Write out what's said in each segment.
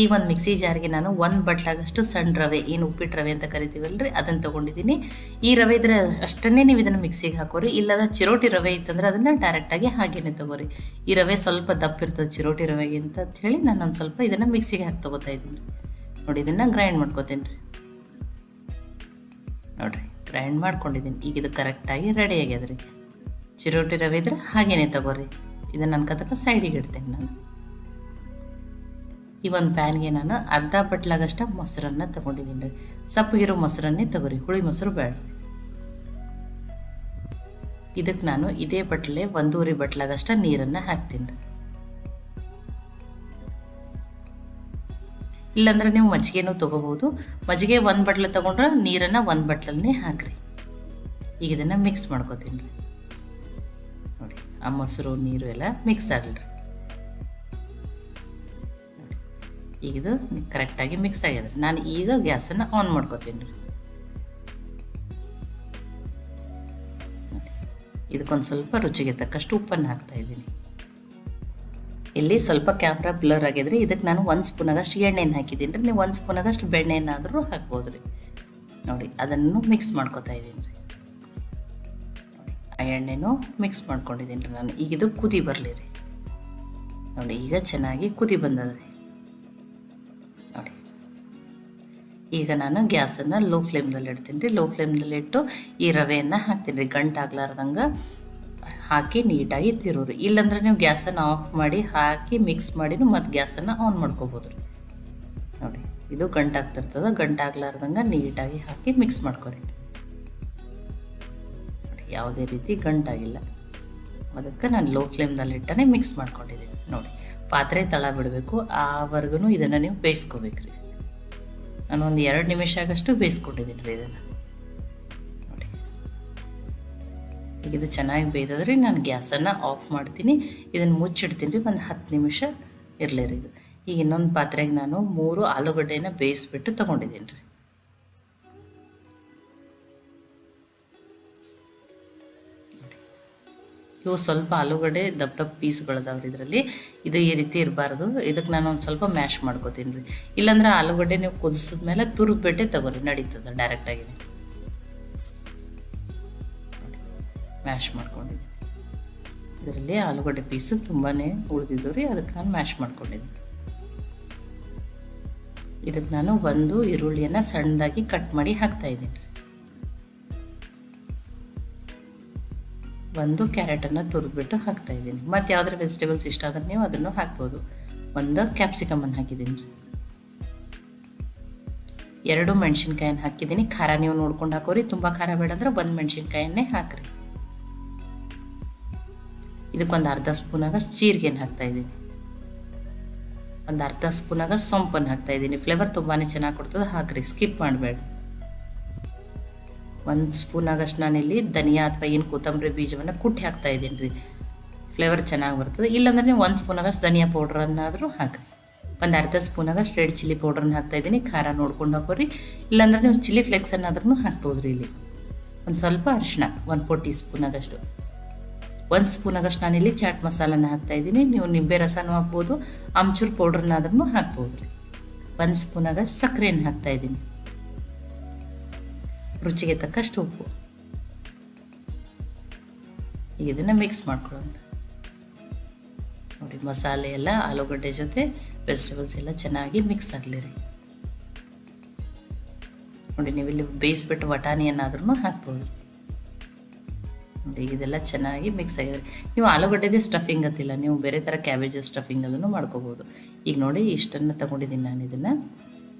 ಈ ಒಂದು ಮಿಕ್ಸಿ ಜಾರ್ಗೆ ನಾನು ಒಂದು ಬಟ್ಲಾಗಷ್ಟು ಸಣ್ಣ ರವೆ, ಏನು ಉಪ್ಪಿಟ್ಟು ರವೆ ಅಂತ ಕರಿತೀವಲ್ರಿ, ಅದನ್ನು ತೊಗೊಂಡಿದ್ದೀನಿ. ಈ ರವೆ ಇದ್ರೆ ಅಷ್ಟನ್ನೇ ನೀವು ಇದನ್ನು ಮಿಕ್ಸಿಗೆ ಹಾಕೋರಿ, ಇಲ್ಲದ ಚಿರೋಟಿ ರವೆ ಇತ್ತಂದ್ರೆ ಅದನ್ನು ಡೈರೆಕ್ಟಾಗಿ ಹಾಗೇನೆ ತಗೋರಿ. ಈ ರವೆ ಸ್ವಲ್ಪ ದಪ್ಪ ಇರ್ತದೆ ಚಿರೋಟಿ ರವೆಗೆ ಅಂತ ಹೇಳಿ ನಾನು ಒಂದು ಸ್ವಲ್ಪ ಇದನ್ನು ಮಿಕ್ಸಿಗೆ ಹಾಕಿ ತೊಗೋತಾ ಇದ್ದೀನಿ. ನೋಡಿ, ಇದನ್ನು ಗ್ರೈಂಡ್ ಮಾಡ್ಕೋತೀನಿ ರೀ ನೋಡಿರಿ ಗ್ರೈಂಡ್ ಮಾಡ್ಕೊಂಡಿದ್ದೀನಿ. ಈಗ ಇದು ಕರೆಕ್ಟಾಗಿ ರೆಡಿ ಆಗ್ಯದ ಚಿರೋಟಿ ರವೆ ಇದ್ರೆ ಹಾಗೇನೆ ತಗೋರಿ. ಇದನ್ನು ಅನ್ಕೋತಕ್ಕ ಸೈಡಿಗೆ ಇಡ್ತೀನಿ ನಾನು. ಈ ಒಂದು ಪ್ಯಾನ್ಗೆ ನಾನು ಅರ್ಧ ಬಟ್ಲಾಗಷ್ಟ ಮೊಸರನ್ನ ತಗೊಂಡಿದ್ದೀನಿ ರೀ. ಸಪ್ಪಗಿರೋ ಮೊಸರನ್ನೇ ತಗೋರಿ, ಹುಳಿ ಮೊಸರು ಬೇಡ. ಇದಕ್ಕೆ ನಾನು ಇದೇ ಬಟ್ಲೆ ಒಂದೂವರೆ ಬಟ್ಲಾಗಷ್ಟ ನೀರನ್ನು ಹಾಕ್ತೀನಿ ರೀ. ಇಲ್ಲಾಂದ್ರೆ ನೀವು ಮಜ್ಜಿಗೆನೂ ತೊಗೋಬೋದು ಮಜ್ಜಿಗೆ ಒಂದು ಬಟ್ಲೆ ತೊಗೊಂಡ್ರೆ ನೀರನ್ನು ಒಂದು ಬಟ್ಲನ್ನೇ ಹಾಕ್ರಿ. ಈಗ ಇದನ್ನು ಮಿಕ್ಸ್ ಮಾಡ್ಕೋತೀನಿ ರೀ. ನೋಡಿ, ಆ ಮೊಸರು, ನೀರು ಎಲ್ಲ ಮಿಕ್ಸ್ ಆಗಲಿ ರೀ. ಈಗ ಇದು ಕರೆಕ್ಟಾಗಿ ಮಿಕ್ಸ್ ಆಗ್ಯದ ರೀ ನಾನು ಈಗ ಗ್ಯಾಸನ್ನು ಆನ್ ಮಾಡ್ಕೋತೀನಿ ರೀ. ಇದಕ್ಕೊಂದು ಸ್ವಲ್ಪ ರುಚಿಗೆ ತಕ್ಕಷ್ಟು ಉಪ್ಪನ್ನು ಹಾಕ್ತಾ ಇದ್ದೀನಿ. ಇಲ್ಲಿ ಸ್ವಲ್ಪ ಕ್ಯಾಮ್ರಾ ಬ್ಲರ್ ಆಗಿದ್ರೆ ಇದಕ್ಕೆ ನಾನು ಒಂದು ಸ್ಪೂನಾಗಷ್ಟು ಎಣ್ಣೆನ ಹಾಕಿದ್ದೀನಿ ರೀ. ನೀವು ಒಂದು ಸ್ಪೂನಾಗಷ್ಟು ಬೆಣ್ಣೆನಾದರೂ ಹಾಕ್ಬೋದು ರೀ. ನೋಡಿ, ಅದನ್ನು ಮಿಕ್ಸ್ ಮಾಡ್ಕೊತಾ ಇದ್ದೀನಿ ರೀ. ಆ ಎಣ್ಣೆನೂ ಮಿಕ್ಸ್ ಮಾಡ್ಕೊಂಡಿದ್ದೀನಿ ರೀ ನಾನು. ಈಗ ಇದು ಕುದಿ ಬರಲಿ ರೀ. ನೋಡಿ, ಈಗ ಚೆನ್ನಾಗಿ ಕುದಿ ಬಂದದ ರೀ ಈಗ ನಾನು ಗ್ಯಾಸನ್ನು ಲೋ ಫ್ಲೇಮ್ದಲ್ಲಿ ಇಡ್ತೀನಿ ರೀ. ಲೋ ಫ್ಲೇಮ್ದಲ್ಲಿ ಇಟ್ಟು ಈ ರವೆಯನ್ನು ಹಾಕ್ತೀನಿ ರೀ. ಗಂಟಾಗ್ಲಾರ್ದಂಗೆ ಹಾಕಿ ನೀಟಾಗಿ ತಿರೋರಿ ಇಲ್ಲಾಂದ್ರೆ ನೀವು ಗ್ಯಾಸನ್ನು ಆಫ್ ಮಾಡಿ ಹಾಕಿ ಮಿಕ್ಸ್ ಮಾಡಿನೂ ಮತ್ತು ಗ್ಯಾಸನ್ನು ಆನ್ ಮಾಡ್ಕೋಬೋದು ರೀ. ನೋಡಿ, ಇದು ಗಂಟಾಗ್ತಿರ್ತದೆ. ಗಂಟಾಗ್ಲಾರ್ದಂಗೆ ನೀಟಾಗಿ ಹಾಕಿ ಮಿಕ್ಸ್ ಮಾಡ್ಕೊರಿ. ಯಾವುದೇ ರೀತಿ ಗಂಟಾಗಿಲ್ಲ. ಅದಕ್ಕೆ ನಾನು ಲೋ ಫ್ಲೇಮ್ದಲ್ಲಿ ಇಟ್ಟನೇ ಮಿಕ್ಸ್ ಮಾಡ್ಕೊಂಡಿದ್ದೀನಿ. ನೋಡಿ, ಪಾತ್ರೆ ತಳ ಬಿಡಬೇಕು. ಆವರೆಗೂ ಇದನ್ನು ನೀವು ಬೇಯಿಸ್ಕೋಬೇಕು ರೀ ನಾನು ಒಂದು ಎರಡು ನಿಮಿಷ ಆಗಷ್ಟು ಬೇಯಿಸ್ಕೊಂಡಿದ್ದೀನಿ ರೀ ಇದನ್ನು ನೋಡಿ. ಈಗ ಇದು ಚೆನ್ನಾಗಿ ಬೇಯ್ದದ್ರಿ ನಾನು ಗ್ಯಾಸನ್ನು ಆಫ್ ಮಾಡ್ತೀನಿ. ಇದನ್ನು ಮುಚ್ಚಿಡ್ತೀನಿ. ರೀ ಒಂದು ಹತ್ತು ನಿಮಿಷ ಇರಲಿ ರೀ ಇದು. ಈಗ ಇನ್ನೊಂದು ಪಾತ್ರೆಗೆ ನಾನು ಮೂರು ಆಲೂಗಡ್ಡೆನ ಬೇಯಿಸ್ಬಿಟ್ಟು ತೊಗೊಂಡಿದ್ದೀನಿ ರೀ. ಇವು ಸ್ವಲ್ಪ ಆಲೂಗಡ್ಡೆ ದಪ್ಪ ದಪ್ಪ ಪೀಸ್ಗಳದಾವ್ರಿ ಇದರಲ್ಲಿ. ಇದು ಈ ರೀತಿ ಇರಬಾರ್ದು. ಇದಕ್ಕೆ ನಾನು ಒಂದು ಸ್ವಲ್ಪ ಮ್ಯಾಶ್ ಮಾಡ್ಕೋತೀನಿ ರೀ. ಇಲ್ಲಾಂದ್ರೆ ಆಲೂಗಡ್ಡೆ ನೀವು ಕುದಿಸಿದ್ಮೇಲೆ ತುರಿದ್ಬಿಟ್ಟೆ ತಗೋರಿ, ನಡೀತದೆ ಡೈರೆಕ್ಟಾಗಿ ಮ್ಯಾಶ್ ಮಾಡ್ಕೊಂಡಿದ್ದೆ ಇದರಲ್ಲಿ ಆಲೂಗಡ್ಡೆ ಪೀಸು ತುಂಬಾ ಉಳಿದಿದ್ದು ರೀ ಅದಕ್ಕೆ ನಾನು ಮ್ಯಾಶ್ ಮಾಡ್ಕೊಂಡಿದ್ದೆ ಇದಕ್ಕೆ ನಾನು ಒಂದು ಈರುಳ್ಳಿಯನ್ನು ಸಣ್ಣದಾಗಿ ಕಟ್ ಮಾಡಿ ಹಾಕ್ತಾ ಒಂದು ಕ್ಯಾರೆಟನ್ನು ತುರಿದ್ಬಿಟ್ಟು ಹಾಕ್ತಾ ಇದ್ದೀನಿ. ಮತ್ತು ಯಾವ್ದಾರ ವೆಜಿಟೇಬಲ್ಸ್ ಇಷ್ಟ ಆದರೆ ನೀವು ಅದನ್ನು ಹಾಕ್ಬೋದು. ಒಂದು ಕ್ಯಾಪ್ಸಿಕಮನ್ನು ಹಾಕಿದ್ದೀನಿ. ಎರಡು ಮೆಣಸಿನ್ಕಾಯನ್ನು ಹಾಕಿದ್ದೀನಿ. ಖಾರ ನೀವು ನೋಡ್ಕೊಂಡು ಹಾಕೋರಿ. ತುಂಬ ಖಾರ ಬೇಡ ಅಂದರೆ ಒಂದು ಮೆಣಸಿನ್ಕಾಯನ್ನೇ ಹಾಕ್ರಿ. ಇದಕ್ಕೊಂದು ಅರ್ಧ ಸ್ಪೂನಾಗ ಜೀರಿಗೆನ ಹಾಕ್ತಾ ಇದ್ದೀನಿ. ಒಂದು ಅರ್ಧ ಸ್ಪೂನಾಗ ಸೊಂಪನ್ನು ಹಾಕ್ತಾ ಇದ್ದೀನಿ. ಫ್ಲೇವರ್ ತುಂಬಾ ಚೆನ್ನಾಗಿ ಕೊಡ್ತದೆ. ಹಾಕ್ರಿ. ಸ್ಕಿಪ್ ಮಾಡಬೇಡ. ಒಂದು ಸ್ಪೂನ್ ಆಗಷ್ಟು ನಾನಿಲ್ಲಿ ಧನಿಯಾ ಅಥವಾ ಏನು ಕೊತ್ತಂಬರಿ ಬೀಜವನ್ನು ಕುಟ್ಟಿ ಹಾಕ್ತಾ ಇದ್ದೀನಿ ರೀ. ಫ್ಲೇವರ್ ಚೆನ್ನಾಗಿ ಬರ್ತದೆ. ಇಲ್ಲಾಂದ್ರೆ ನೀವು ಒಂದು ಸ್ಪೂನ್ ಆಗಷ್ಟು ಧನಿಯಾ ಪೌಡ್ರನ್ನಾದರೂ ಹಾಕಿ. ಒಂದು ಅರ್ಧ ಸ್ಪೂನ್ ಆಗಷ್ಟು ರೆಡ್ ಚಿಲ್ಲಿ ಪೌಡ್ರನ್ನ ಹಾಕ್ತಾ ಇದ್ದೀನಿ. ಖಾರ ನೋಡ್ಕೊಂಡು ಹಾಕೋರಿ. ಇಲ್ಲಾಂದ್ರೆ ನೀವು ಚಿಲ್ಲಿ ಫ್ಲೇಕ್ಸನ್ನಾದ್ರೂ ಹಾಕ್ಬೋದು ರೀ ಇಲ್ಲಿ. ಒಂದು ಸ್ವಲ್ಪ ಅರಿಶಿನ ಒಂದು ಫೋರ್ ಟೀ ಸ್ಪೂನ್ ಆಗಷ್ಟು. ಒಂದು ಸ್ಪೂನ್ ಆಗಷ್ಟು ನಾನಿಲ್ಲಿ ಚಾಟ್ ಮಸಾಲನ ಹಾಕ್ತಾ ಇದ್ದೀನಿ. ನೀವು ನಿಂಬೆ ರಸನೂ ಹಾಕ್ಬೋದು ಆಮ್ಚೂರು ಪೌಡ್ರನ್ನಾದ್ರೂ ಹಾಕ್ಬೋದು ರೀ. ಒಂದು ಸ್ಪೂನ್ ಆಗಷ್ಟು ಸಕ್ಕರೆಯನ್ನು ಹಾಕ್ತಾ ಇದ್ದೀನಿ. ರುಚಿಗೆ ತಕ್ಕಷ್ಟು ಉಪ್ಪು. ಈಗ ಇದನ್ನು ಮಿಕ್ಸ್ ಮಾಡ್ಕೊಳ್ಳೋಣ. ನೋಡಿ, ಮಸಾಲೆ ಎಲ್ಲ, ಆಲೂಗಡ್ಡೆ ಜೊತೆ ವೆಜಿಟೇಬಲ್ಸ್ ಎಲ್ಲ ಚೆನ್ನಾಗಿ ಮಿಕ್ಸ್ ಆಗಲಿ ರೀ ನೋಡಿ, ನೀವು ಇಲ್ಲಿ ಬೇಯಿಸ್ಬಿಟ್ಟು ವಟಾಣಿಯನ್ನಾದ್ರೂ ಹಾಕ್ಬೋದು. ನೋಡಿ, ಇದೆಲ್ಲ ಚೆನ್ನಾಗಿ ಮಿಕ್ಸ್ ಆಗಿದೆ. ನೀವು ಆಲೂಗಡ್ಡೆದೇ ಸ್ಟಫಿಂಗ್ ಅತ್ತಿಲ್ಲ ನೀವು ಬೇರೆ ಥರ ಕ್ಯಾಬೇಜ್ ಸ್ಟಫಿಂಗ್ ಅದನ್ನು ಮಾಡ್ಕೋಬೋದು. ಈಗ ನೋಡಿ, ಇಷ್ಟನ್ನು ತಗೊಂಡಿದ್ದೀನಿ ನಾನು ಇದನ್ನು.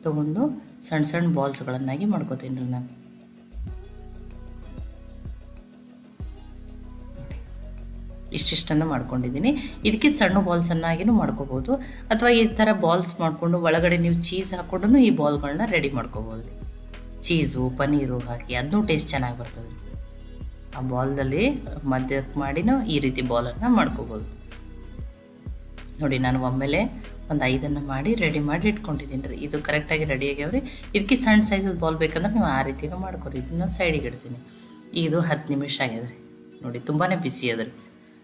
ತೊಗೊಂಡು ಸಣ್ಣ ಸಣ್ಣ ಬಾಲ್ಸ್ಗಳನ್ನಾಗಿ ಮಾಡ್ಕೋತೀನಿ ರೀ ನಾನು. ಇಷ್ಟಿಷ್ಟನ್ನು ಮಾಡ್ಕೊಂಡಿದ್ದೀನಿ. ಇದಕ್ಕೆ ಸಣ್ಣ ಬಾಲ್ಸನ್ನಾಗಿನೂ ಮಾಡ್ಕೋಬೋದು. ಅಥವಾ ಈ ಥರ ಬಾಲ್ಸ್ ಮಾಡಿಕೊಂಡು ಒಳಗಡೆ ನೀವು ಚೀಸ್ ಹಾಕ್ಕೊಂಡು ಈ ಬಾಲ್ಗಳನ್ನ ರೆಡಿ ಮಾಡ್ಕೋಬೋದು. ಚೀಸು ಪನ್ನೀರು ಹಾಕಿ ಅದನ್ನೂ ಟೇಸ್ಟ್ ಚೆನ್ನಾಗಿ ಬರ್ತದೆ. ಆ ಬಾಲ್ದಲ್ಲಿ ಮಧ್ಯಕ್ಕೆ ಮಾಡಿನೂ ಈ ರೀತಿ ಬಾಲನ್ನು ಮಾಡ್ಕೋಬೋದು. ನೋಡಿ, ನಾನು ಒಮ್ಮೆಲೆ ಒಂದು ಐದನ್ನು ಮಾಡಿ ರೆಡಿ ಮಾಡಿ ಇಟ್ಕೊಂಡಿದ್ದೀನಿ ರೀ. ಇದು ಕರೆಕ್ಟಾಗಿ ರೆಡಿ ಆಗ್ಯಾವ್ರಿ. ಇದಕ್ಕೆ ಸಣ್ಣ ಸೈಜದ ಬಾಲ್ ಬೇಕಂದ್ರೆ ನೀವು ಆ ರೀತಿನೂ ಮಾಡ್ಕೊರಿ. ಇದನ್ನ ಸೈಡಿಗೆ ಇಡ್ತೀನಿ. ಇದು ಹತ್ತು ನಿಮಿಷ ಆಗ್ಯದ ರೀ ನೋಡಿ ತುಂಬಾ ಬಿಸಿ ಅದ ರೀ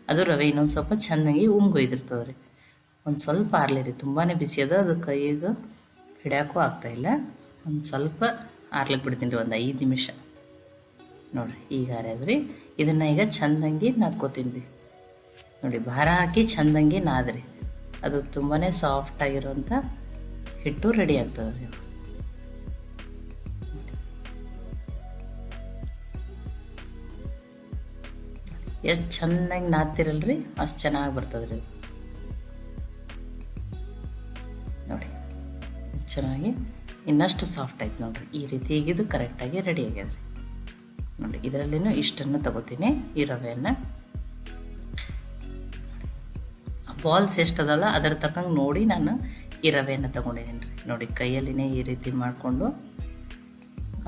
ಅದು ರವೆ ಇನ್ನೊಂದು ಸ್ವಲ್ಪ ಚೆನ್ನಾಗಿ ಉಮ್ಗೊಯ್ದಿರ್ತದೆ ರೀ ಒಂದು ಸ್ವಲ್ಪ ಆರ್ಲಿರಿ ತುಂಬಾ ಬಿಸಿ ಅದ, ಅದು ಕೈಗೆ ಹಿಡ್ಯಾಕೂ ಆಗ್ತಾಯಿಲ್ಲ ಒಂದು ಸ್ವಲ್ಪ ಆರ್ಲಿಕ್ಕೆ ಬಿಡ್ತೀನಿ ರೀ, ಒಂದು ಐದು ನಿಮಿಷ. ನೋಡಿರಿ, ಈಗ ಆರ್ಯದ್ರಿ ಇದನ್ನು ಈಗ ಚೆಂದಂಗಿ ನಾದ್ಕೋತೀನಿ ರೀ. ನೋಡಿ, ಭಾರ ಹಾಕಿ ಚಂದಂಗೆ ನಾದ್ರಿ. ಅದು ತುಂಬಾ ಸಾಫ್ಟಾಗಿರೋಂಥ ಹಿಟ್ಟು ರೆಡಿ ಆಗ್ತದೆ ರೀ. ಎಷ್ಟು ಚೆನ್ನಾಗಿ ನಾದ್ತಿರಲ್ರಿ? ಅಷ್ಟು ಚೆನ್ನಾಗಿ ಬರ್ತದೆ ರೀ ನೋಡಿ ಚೆನ್ನಾಗಿ, ಇನ್ನಷ್ಟು ಸಾಫ್ಟ್ ಆಯ್ತು ನೋಡಿರಿ. ಈ ರೀತಿ ಇದು ಕರೆಕ್ಟಾಗಿ ರೆಡಿ ಆಗ್ಯದ ರೀ ನೋಡಿ, ಇದರಲ್ಲಿನೂ ಇಷ್ಟನ್ನು ತಗೋತೀನಿ, ಈ ರವೆಯನ್ನು. ಬಾಲ್ಸ್ ಎಷ್ಟು ಅದಲ್ಲ ಅದರ ತಕ್ಕಂಗೆ ನೋಡಿ ನಾನು ಈ ರವೆಯನ್ನು ತೊಗೊಂಡಿದ್ದೀನಿ ರೀ ನೋಡಿ, ಕೈಯಲ್ಲಿನೇ ಈ ರೀತಿ ಮಾಡಿಕೊಂಡು,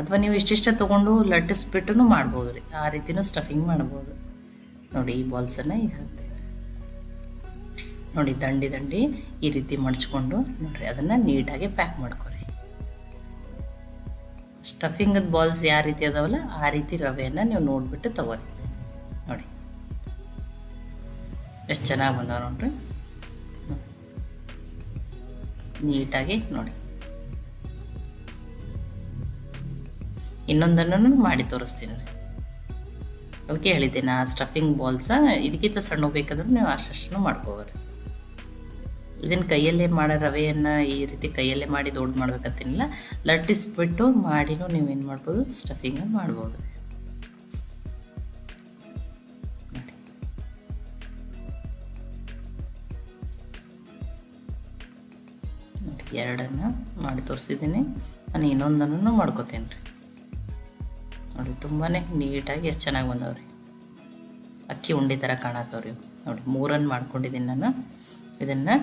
ಅಥವಾ ನೀವು ಇಷ್ಟಿಷ್ಟ ತೊಗೊಂಡು ಲಟ್ಟಿಸ್ಬಿಟ್ಟು ಮಾಡ್ಬೋದು ರೀ ಆ ರೀತಿನೂ ಸ್ಟಫಿಂಗ್ ಮಾಡ್ಬೋದು. ನೋಡಿ ಈ ಬಾಲ್ಸನ್ನು ಈಗ ಹಾಕ್ತೀನಿ. ನೋಡಿ ದಂಡಿ ದಂಡಿ ಈ ರೀತಿ ಮಡಚ್ಕೊಂಡು ನೋಡಿರಿ, ಅದನ್ನು ನೀಟಾಗಿ ಪ್ಯಾಕ್ ಮಾಡ್ಕೊರಿ. ಸ್ಟಫಿಂಗದ ಬಾಲ್ಸ್ ಯಾವ ರೀತಿ ಅದಾವಲ್ಲ, ಆ ರೀತಿ ರವೆಯನ್ನು ನೀವು ನೋಡಿಬಿಟ್ಟು ತಗೋರಿ. ನೋಡಿ. ಎಷ್ಟು ಚೆನ್ನಾಗಿ ಬಂದಾವ ನೋಡ್ರಿ. ನೀಟಾಗಿ ನೋಡಿ. ಇನ್ನೊಂದನ್ನು ಮಾಡಿ ತೋರಿಸ್ತೀನಿ. ಅದಕ್ಕೆ ಹೇಳಿದ್ದೆ ನಾ ಸ್ಟಫಿಂಗ್ ಬಾಲ್ಸ ಇದಕ್ಕಿಂತ ಸಣ್ಣ ಬೇಕಾದ್ರೂ ನೀವು ಅಷ್ಟನ್ನು ಮಾಡ್ಕೋಬಾರಿ ಇದನ್ನು ಕೈಯಲ್ಲೇ ಮಾಡೋ ರವೆಯನ್ನು ಈ ರೀತಿ ಕೈಯಲ್ಲೇ ಮಾಡಿ ದೊಡ್ಡ ಮಾಡ್ಬೇಕಂತೇನಿಲ್ಲ, ಲಟ್ಟಿಸ್ಬಿಟ್ಟು ಮಾಡಿನೂ ಏನು ಮಾಡ್ಬೋದು ಸ್ಟಫಿಂಗ್ ಮಾಡ್ಬೋದು. ಎರಡನ್ನು ಮಾಡಿ ತೋರಿಸಿದ್ದೀನಿ, ನಾನು ಇನ್ನೊಂದನ್ನು ಮಾಡ್ಕೋತೀನಿ ರೀ ನೋಡಿ ತುಂಬಾ ನೀಟಾಗಿ ಎಷ್ಟು ಚೆನ್ನಾಗಿ ಬಂದವ್ರಿ. ಅಕ್ಕಿ ಉಂಡೆ ಥರ ಕಾಣತ್ತವ್ರಿ. ನೋಡಿ ಮೂರನ್ನು ಮಾಡ್ಕೊಂಡಿದ್ದೀನಿ ನಾನು. ಇದನ್ನು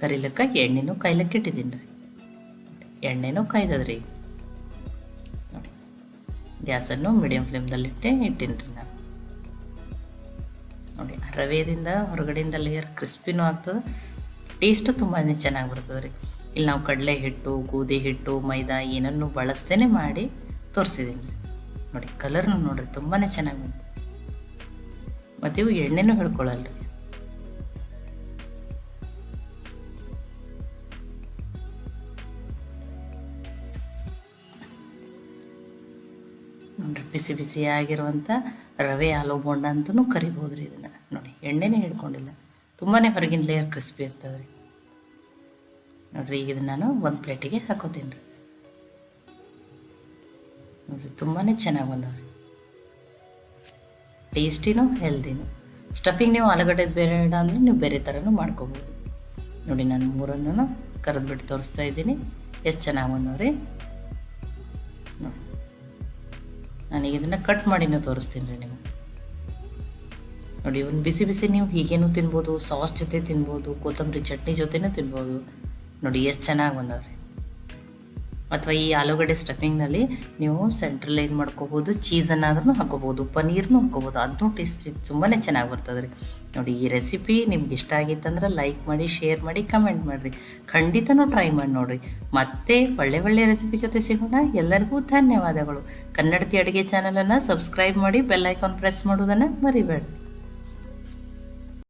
ಕರಿಲಕ್ಕ ಎಣ್ಣೆನೂ ಕಾಯ್ಲಕ್ಕೆ ಇಟ್ಟಿದ್ದೀನಿ ರೀ. ಎಣ್ಣೆನೂ ಕಾಯ್ದದ್ರಿ. ನೋಡಿ, ಗ್ಯಾಸನ್ನು ಮೀಡಿಯಮ್ ಫ್ಲೇಮ್ದಲ್ಲಿಟ್ಟೆ ಇಟ್ಟೀನಿ ರೀ ನಾನು. ನೋಡಿ ರವೆದಿಂದ ಹೊರಗಡೆಯಿಂದ ಲೇಯರ್ ಕ್ರಿಸ್ಪಿನೂ ಆಗ್ತದೆ. ಟೇಸ್ಟು ತುಂಬಾ ಚೆನ್ನಾಗಿ ಬರ್ತದೆ ರೀ ಇಲ್ಲಿ ನಾವು ಕಡಲೆ ಹಿಟ್ಟು, ಗೋಧಿ ಹಿಟ್ಟು, ಮೈದಾ ಏನನ್ನು ಬಳಸ್ತೇನೆ ಮಾಡಿ ತೋರಿಸಿದ್ದೀನಿ ನೋಡಿ ಕಲರ್ನು ನೋಡ್ರಿ ತುಂಬಾ ಚೆನ್ನಾಗಿ ಬಂತು. ಮತ್ತು ಇವು ಎಣ್ಣೆನೂ ಹಿಡ್ಕೊಳ್ಳಲ್ಲ ನೋಡ್ರಿ, ಬಿಸಿ ಬಿಸಿಯಾಗಿರುವಂಥ ರವೆ ಆಲೂ ಬೋಂಡ ಅಂತಲೂ ಕರಿಬೋದು ರೀ ಇದನ್ನು. ನೋಡಿ, ಎಣ್ಣೆನೇ ಹಿಡ್ಕೊಂಡಿಲ್ಲ ತುಂಬಾ ಹೊರಗಿನ ಲೇಯರ್ ಕ್ರಿಸ್ಪಿ ಇರ್ತದೆ ರೀ ನೋಡ್ರಿ, ಈಗ ಇದನ್ನು ನಾನು ಒಂದು ಪ್ಲೇಟಿಗೆ ಹಾಕೋತೀನಿ ರೀ. ನೋಡ್ರಿ ತುಂಬಾ ಚೆನ್ನಾಗಿ ಬಂದವೆ ಟೇಸ್ಟಿನೂ ಹೆಲ್ದಿನೂ ಸ್ಟಫಿಂಗ್ ನೀವು ಆಲೂಗಡ್ಡೆ ಬೇರೆ ಅಂದರೆ ನೀವು ಬೇರೆ ಥರನೂ ಮಾಡ್ಕೋಬೋದು. ನೋಡಿ, ನಾನು ಮೂರನ್ನು ಕರೆದ್ಬಿಟ್ಟು ತೋರಿಸ್ತಾ ಇದ್ದೀನಿ. ಎಷ್ಟು ಚೆನ್ನಾಗಿ ಬಂದವ್ರಿ. ನೋಡಿ ನಾನೀಗ ಇದನ್ನು ಕಟ್ ಮಾಡಿನೂ ತೋರಿಸ್ತೀನಿ ರೀ ನಿಮಗೆ. ನೋಡಿ, ಇವನ್ ಬಿಸಿ ಬಿಸಿ ನೀವು ಹೀಗೇನು ತಿನ್ಬೋದು ಸಾಸ್ ಜೊತೆ ತಿನ್ಬೋದು, ಕೊತ್ತಂಬರಿ ಚಟ್ನಿ ಜೊತೆನೂ ತಿನ್ಬೋದು. ನೋಡಿ, ಎಷ್ಟು ಚೆನ್ನಾಗಿ ಬಂದವ್ರಿ. ಅಥವಾ ಈ ಆಲೂಗಡ್ಡೆ ಸ್ಟಫಿಂಗ್ನಲ್ಲಿ ನೀವು ಸೆಂಟ್ರಲ್ ಏನು ಮಾಡ್ಕೋಬೋದು ಚೀಸನ್ನಾದ್ರೂ ಹಾಕೋಬೋದು, ಪನ್ನೀರ್ನೂ ಹಾಕೋಬೋದು. ಅದನ್ನೂ ಟೇಸ್ಟ್ ತುಂಬಾ ಚೆನ್ನಾಗಿ ಬರ್ತದೆ ರೀ. ನೋಡಿ, ಈ ರೆಸಿಪಿ ನಿಮ್ಗೆ ಇಷ್ಟ ಆಗಿತ್ತಂದ್ರೆ ಲೈಕ್ ಮಾಡಿ ಶೇರ್ ಮಾಡಿ ಕಮೆಂಟ್ ಮಾಡಿರಿ. ಖಂಡಿತನೂ ಟ್ರೈ ಮಾಡಿ ನೋಡಿರಿ. ಮತ್ತೆ ಒಳ್ಳೆ ಒಳ್ಳೆ ರೆಸಿಪಿ ಜೊತೆ ಸಿಗೋಣ. ಎಲ್ಲರಿಗೂ ಧನ್ಯವಾದಗಳು. ಕನ್ನಡತಿ ಅಡುಗೆ ಚಾನಲನ್ನು ಸಬ್ಸ್ಕ್ರೈಬ್ ಮಾಡಿ ಬೆಲ್ ಐಕಾನ್ ಪ್ರೆಸ್ ಮಾಡೋದನ್ನು ಮರಿಬೇಡಿ